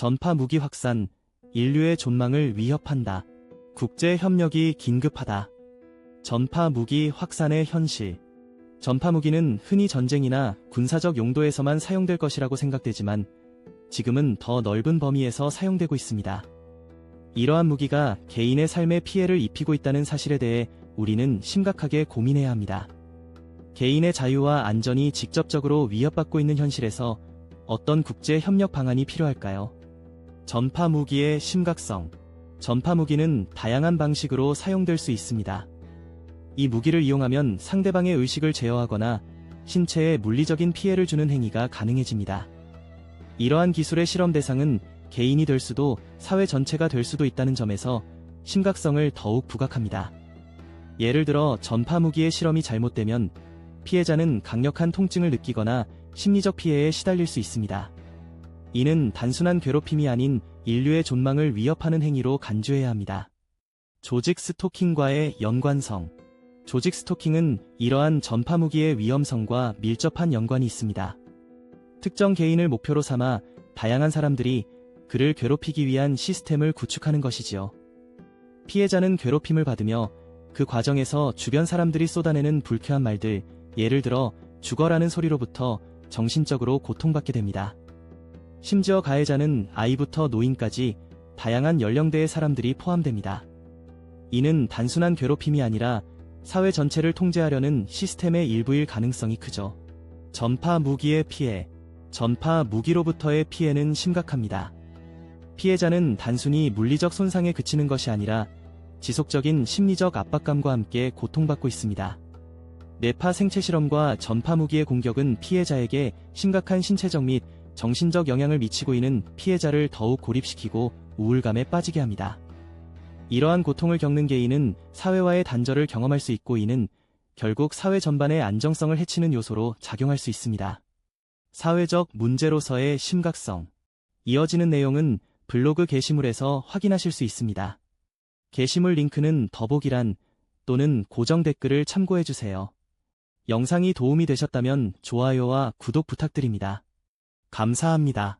전파 무기 확산, 인류의 존망을 위협한다. 국제 협력이 긴급하다. 전파 무기 확산의 현실. 전파 무기는 흔히 전쟁이나 군사적 용도에서만 사용될 것이라고 생각되지만 지금은 더 넓은 범위에서 사용되고 있습니다. 이러한 무기가 개인의 삶에 피해를 입히고 있다는 사실에 대해 우리는 심각하게 고민해야 합니다. 개인의 자유와 안전이 직접적으로 위협받고 있는 현실에서 어떤 국제 협력 방안이 필요할까요? 전파 무기의 심각성. 전파 무기는 다양한 방식으로 사용될 수 있습니다. 이 무기를 이용하면 상대방의 의식을 제어하거나 신체에 물리적인 피해를 주는 행위가 가능해집니다. 이러한 기술의 실험 대상은 개인이 될 수도 사회 전체가 될 수도 있다는 점에서 심각성을 더욱 부각합니다. 예를 들어 전파 무기의 실험이 잘못되면 피해자는 강력한 통증을 느끼거나 심리적 피해에 시달릴 수 있습니다. 이는 단순한 괴롭힘이 아닌 인류의 존망을 위협하는 행위로 간주해야 합니다. 조직 스토킹과의 연관성. 조직 스토킹은 이러한 전파 무기의 위험성과 밀접한 연관이 있습니다. 특정 개인을 목표로 삼아 다양한 사람들이 그를 괴롭히기 위한 시스템을 구축하는 것이지요. 피해자는 괴롭힘을 받으며 그 과정에서 주변 사람들이 쏟아내는 불쾌한 말들, 예를 들어 죽어라는 소리로부터 정신적으로 고통받게 됩니다. 심지어 가해자는 아이부터 노인까지 다양한 연령대의 사람들이 포함됩니다. 이는 단순한 괴롭힘이 아니라 사회 전체를 통제하려는 시스템의 일부일 가능성이 크죠. 전파 무기의 피해. 전파 무기로부터의 피해는 심각합니다. 피해자는 단순히 물리적 손상에 그치는 것이 아니라 지속적인 심리적 압박감과 함께 고통받고 있습니다. 뇌파 생체 실험과 전파 무기의 공격은 피해자에게 심각한 신체적 및 정신적 영향을 미치고 있는 피해자를 더욱 고립시키고 우울감에 빠지게 합니다. 이러한 고통을 겪는 개인은 사회와의 단절을 경험할 수 있고 이는 결국 사회 전반의 안정성을 해치는 요소로 작용할 수 있습니다. 사회적 문제로서의 심각성. 이어지는 내용은 블로그 게시물에서 확인하실 수 있습니다. 게시물 링크는 더보기란 또는 고정 댓글을 참고해주세요. 영상이 도움이 되셨다면 좋아요와 구독 부탁드립니다. 감사합니다.